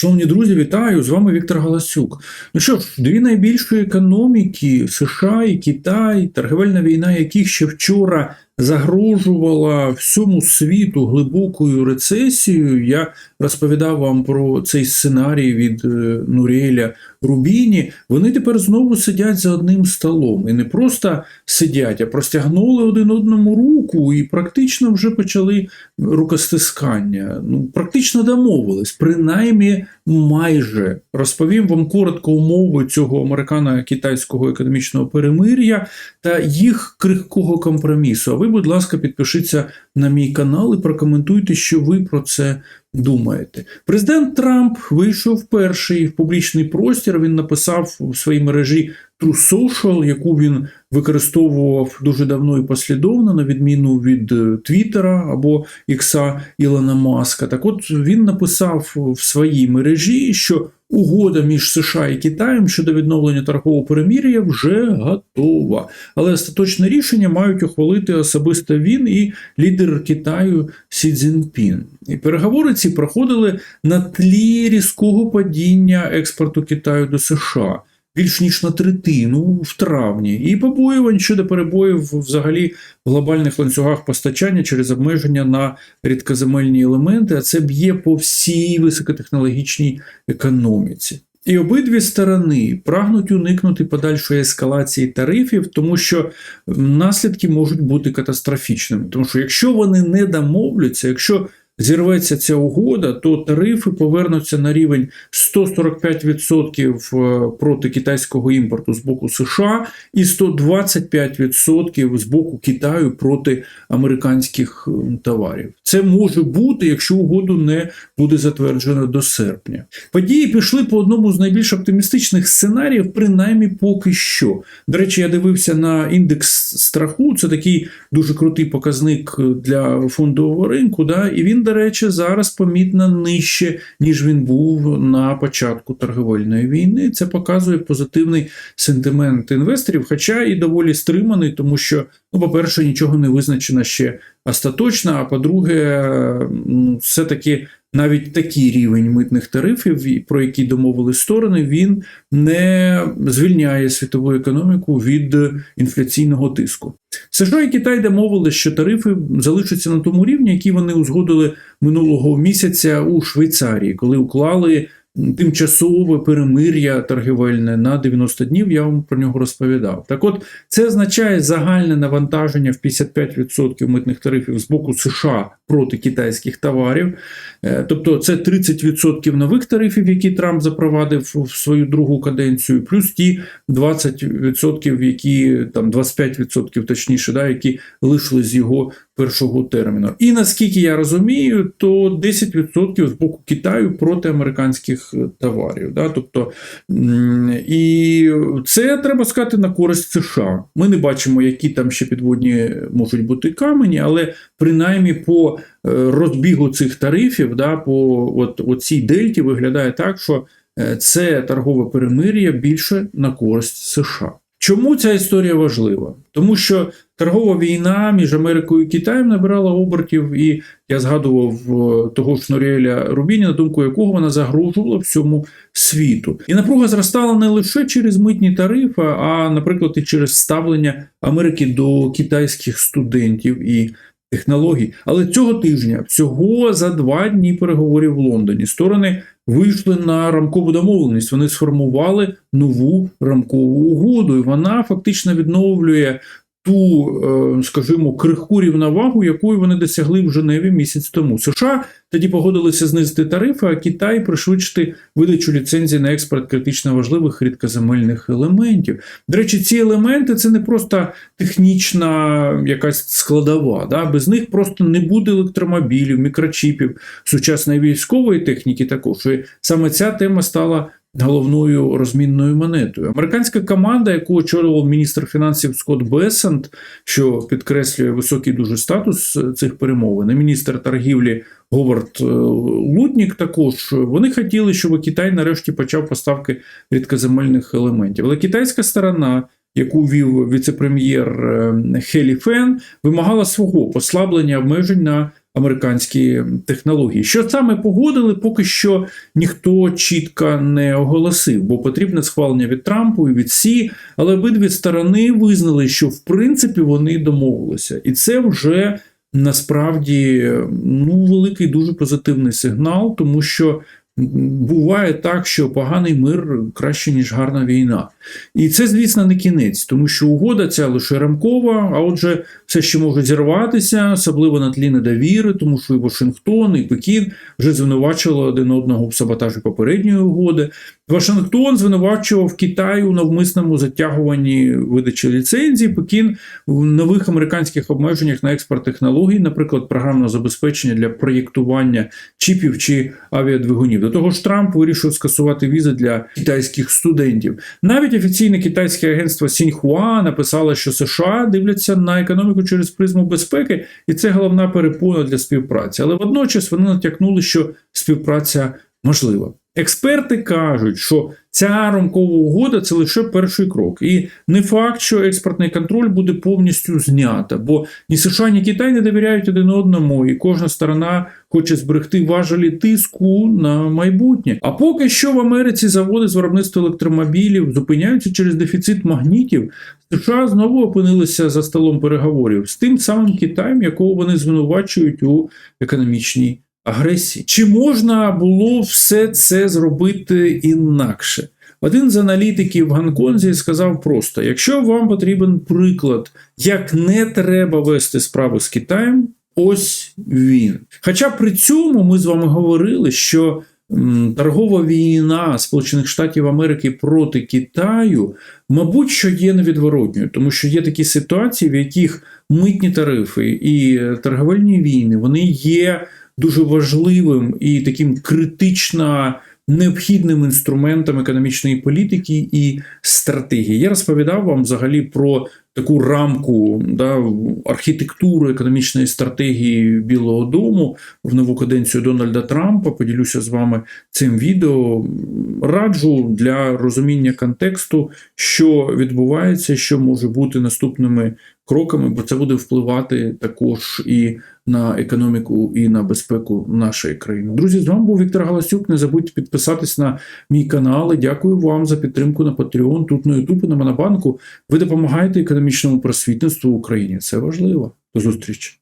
Шановні друзі, вітаю! З вами Віктор Галасюк. Ну що ж, дві найбільші економіки США і Китай, торговельна війна, яких ще вчора загрожувала всьому світу глибокою рецесією. Я розповідав вам про цей сценарій від е, Нуріеля Рубіні. Вони тепер знову сидять за одним столом і не просто сидять, а простягнули один одному руку і практично вже почали рукостискання. Ну, практично домовились, принаймні майже розповім вам коротко умови цього американо-китайського економічного перемир'я та їх крихкого компромісу. А ви, будь ласка, підпишіться на мій канал і прокоментуйте, що ви про це думаєте. Президент Трамп вийшов перший в публічний простір. Він написав у своїй мережі True Social, яку він використовував дуже давно і послідовно, на відміну від е, Твіттера або Ікса Ілона Маска. Так от він написав в своїй мережі, що угода між США і Китаєм щодо відновлення торгового перемір'я вже готова. Але остаточне рішення мають ухвалити особисто він і лідер Китаю Сі Цзіньпін. І переговори ці проходили на тлі різкого падіння експорту Китаю до США. Більш ніж на третину в травні, і побоювань щодо перебоїв взагалі в глобальних ланцюгах постачання через обмеження на рідкоземельні елементи, а це б'є по всій високотехнологічній економіці. І обидві сторони прагнуть уникнути подальшої ескалації тарифів, тому що наслідки можуть бути катастрофічними. Тому що якщо вони не домовляться, якщо зірветься ця угода, то тарифи повернуться на рівень 145% проти китайського імпорту з боку США і 125% з боку Китаю проти американських товарів. Це може бути, якщо угоду не буде затверджено до серпня. Події пішли по одному з найбільш оптимістичних сценаріїв, принаймні поки що. До речі, я дивився на індекс страху. Це такий дуже крутий показник для фондового ринку. Да? І він, до речі, зараз помітно нижче, ніж він був на початку торговельної війни. Це показує позитивний сентимент інвесторів, хоча і доволі стриманий, тому що, ну, по-перше, нічого не визначено ще остаточно, а по-друге, все-таки навіть такий рівень митних тарифів, про які домовили сторони, він не звільняє світову економіку від інфляційного тиску. США і Китай домовили, що тарифи залишаться на тому рівні, які вони узгодили минулого місяця у Швейцарії, коли уклали тимчасове перемир'я торгівельне на 90 днів. Я вам про нього розповідав. Так, от це означає загальне навантаження в 55% митних тарифів з боку США проти китайських товарів. Тобто це 30% нових тарифів, які Трамп запровадив в свою другу каденцію, плюс ті 20%, які там 25% точніше, да, які лишили з його першого терміну. І наскільки я розумію, то 10% з боку Китаю проти американських товарів. Да? Тобто, І це треба сказати на користь США. Ми не бачимо, які там ще підводні можуть бути камені, але принаймні по розбігу цих тарифів, да, по от цій дельті виглядає так, що це торгове перемир'я більше на користь США. Чому ця історія важлива? Тому що торгова війна між Америкою і Китаєм набирала обертів, і я згадував того ж Норіеля Рубіні, на думку якого вона загрожувала всьому світу. І напруга зростала не лише через митні тарифи, а, наприклад, і через ставлення Америки до китайських студентів і технологій. Але цього тижня, всього за два дні переговорів в Лондоні, сторони вийшли на рамкову домовленість. Вони сформували нову рамкову угоду, і вона фактично відновлює. Ту, скажімо, крихку рівновагу, якої вони досягли в Женеві місяць тому. США тоді погодилися знизити тарифи, а Китай пришвидшити видачу ліцензій на експорт критично важливих рідкоземельних елементів. До речі, ці елементи це не просто технічна якась складова. Да? Без них просто не буде електромобілів, мікрочіпів, сучасної військової техніки. Також і саме ця тема стала головною розмінною монетою. Американська команда, яку очолював міністр фінансів Скотт Бесант, що підкреслює високий дуже статус цих перемовин, і міністр торгівлі Говард Лутнік, також вони хотіли, щоб Китай нарешті почав поставки рідкоземельних елементів. Але китайська сторона. Яку вів віце-прем'єр Хелі Фен, вимагала свого послаблення обмежень на американські технології. Що саме погодили, поки що ніхто чітко не оголосив, бо потрібне схвалення від Трампу і від Сі, але обидві сторони визнали, що в принципі вони домовилися, і це вже насправді ну великий дуже позитивний сигнал, тому що. Буває так, що поганий мир краще, ніж гарна війна. І це, звісно, не кінець, тому що угода ця лише рамкова, а отже, все ще може зірватися, особливо на тлі недовіри, тому що і Вашингтон, і Пекін вже звинувачували один одного в саботажі попередньої угоди. Вашингтон звинувачував Китай у навмисному затягуванні видачі ліцензій. Пекін в нових американських обмеженнях на експорт технологій, наприклад, програмного забезпечення для проєктування чіпів чи авіадвигунів. Того ж, Трамп вирішив скасувати візи для китайських студентів. Навіть офіційне китайське агентство Сіньхуа написало, що США дивляться на економіку через призму безпеки, і це головна перепона для співпраці. Але водночас вони натякнули, що співпраця можлива. Експерти кажуть, що ця рамкова угода це лише перший крок, і не факт, що експортний контроль буде повністю знято, бо ні США, ні Китай не довіряють один одному, і кожна сторона хоче зберегти важелі тиску на майбутнє. А поки що в Америці заводи з виробництва електромобілів зупиняються через дефіцит магнітів. США знову опинилися за столом переговорів з тим самим Китаєм, якого вони звинувачують у економічній агресії. Чи можна було все це зробити інакше? Один з аналітиків в Гонконзі сказав просто: якщо вам потрібен приклад, як не треба вести справи з Китаєм, ось він. Хоча при цьому ми з вами говорили, що торгова війна Сполучених Штатів Америки проти Китаю, мабуть, що є невідворотньою, тому що є такі ситуації, в яких митні тарифи і торговельні війни вони є дуже важливим і таким критично необхідним інструментом економічної політики і стратегії. Я розповідав вам взагалі про таку рамку да, архітектуру економічної стратегії Білого Дому в нову каденцію Дональда Трампа. Поділюся з вами цим відео. Раджу для розуміння контексту, що відбувається, що може бути наступними кроками, бо це буде впливати також і на економіку, і на безпеку нашої країни. Друзі, з вами був Віктор Галасюк. Не забудьте підписатись на мій канал. Дякую вам за підтримку на Patreon, тут на YouTube, на Монобанку. Ви допомагаєте економічному просвітництву в Україні. Це важливо. До зустрічі.